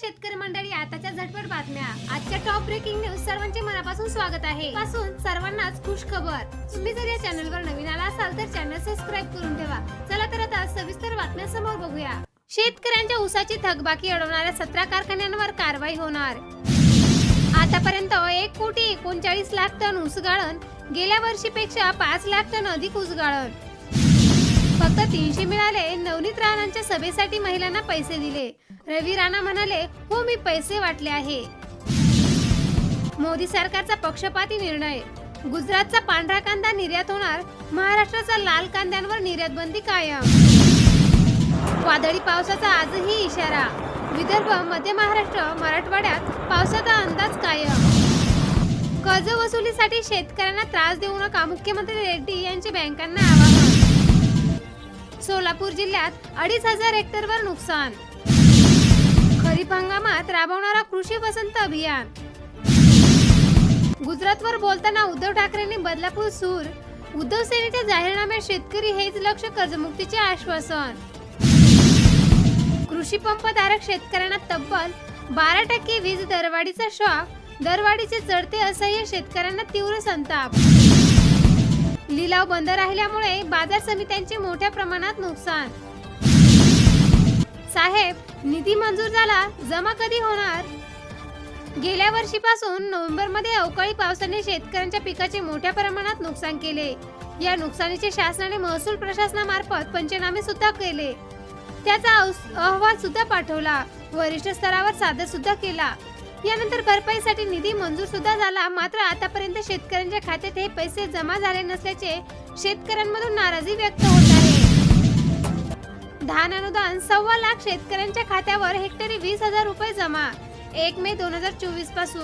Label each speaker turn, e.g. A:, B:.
A: शेतकरी मंडळी आताच्या झटपट बातम्या. आजच्या टॉप ब्रेकिंग न्यूज सर्वांचे मनापासून स्वागत आहे. पासून सर्वांनाच खुश खबर तुम्ही जर या चॅनलवर नवीन आला असाल तर चॅनल सबस्क्राईब करून ठेवा. चला तर आता सविस्तर बातम्या समोर बघूया. शेतकऱ्यांच्या ऊसाची थकबाकी अडवणाऱ्या सतरा कारखान्यांवर कारवाई होणार. आतापर्यंत एक कोटी एकोणचाळीस लाख टन ऊस गाळण गेल्या वर्षीपेक्षा पाच लाख टन अधिक ऊस गाळण. फक्त तीनशे मिळाले नवनीत राणांच्या सभेसाठी महिलांना पैसे दिले. रवी राणा म्हणाले हो मी पैसे वाटले आहे. मोदी सरकारचा पक्षपाती निर्णय. गुजरातचा पांढरा कांदा निर्यात होणार महाराष्ट्राचा लाल कांद्यांवर निर्यात बंदी कायम. वादळी पावसाचा आजही इशारा. विदर्भ मध्य महाराष्ट्र मराठवाड्यात पावसाचा अंदाज कायम. कर्ज वसुलीसाठी शेतकऱ्यांना त्रास देऊ नका मुख्यमंत्री रेड्डी यांचे बँकांना आवाहन. सोलापूर जिल्ह्यात अडीच हजार हेक्टरवर नुकसान. खरीप हंगामात राबवणारा कृषी वसंत अभियान. गुजरातवर बोलताना उद्धव ठाकरेंनी बदलापूर सूर उद्धव सेनेच्या जाहीरनाम्यात शेतकरी हेच लक्ष कर्जमुक्तीचे आश्वासन. कृषी पंप धारक शेतकऱ्यांना तब्बल बारा टक्के वीज दरवाढीचा शॉक दरवाढीचे चढते असह्य शेतकऱ्यांना तीव्र संताप. लिलाव बंद राहिल्यामुळे बाजार समित्यांचे मोठ्या प्रमाणात नुकसान. साहेब निधी मंजूर झाला जमा कधी होणार? गेल्या वर्षीपासून नोव्हेंबरमध्ये अवकाळी पावसाने शेतकऱ्यांच्या पिकाचे मोठ्या प्रमाणात नुकसान केले. या नुकसानीचे शासनाने महसूल प्रशासनामार्फत पंचनामे सुद्धा केले. त्याचा अहवाल सुद्धा पाठवला. वरिष्ठ स्तरावर सादर सुद्धा केला. यानंतर भरपाईसाठी निधी मंजूर सुद्धा झाला. मात्र आतापर्यंत शेतकऱ्यांच्या खात्यात हे पैसे जमा झाले नसल्याचे शेतकऱ्यांमधून नाराजी व्यक्त होत आहे. धान अनुदान सव्वा लाख शेतकऱ्यांच्या खात्यावर हेक्टरी वीस हजार रुपये जमा. एक मे दोन हजार चोवीसपासून.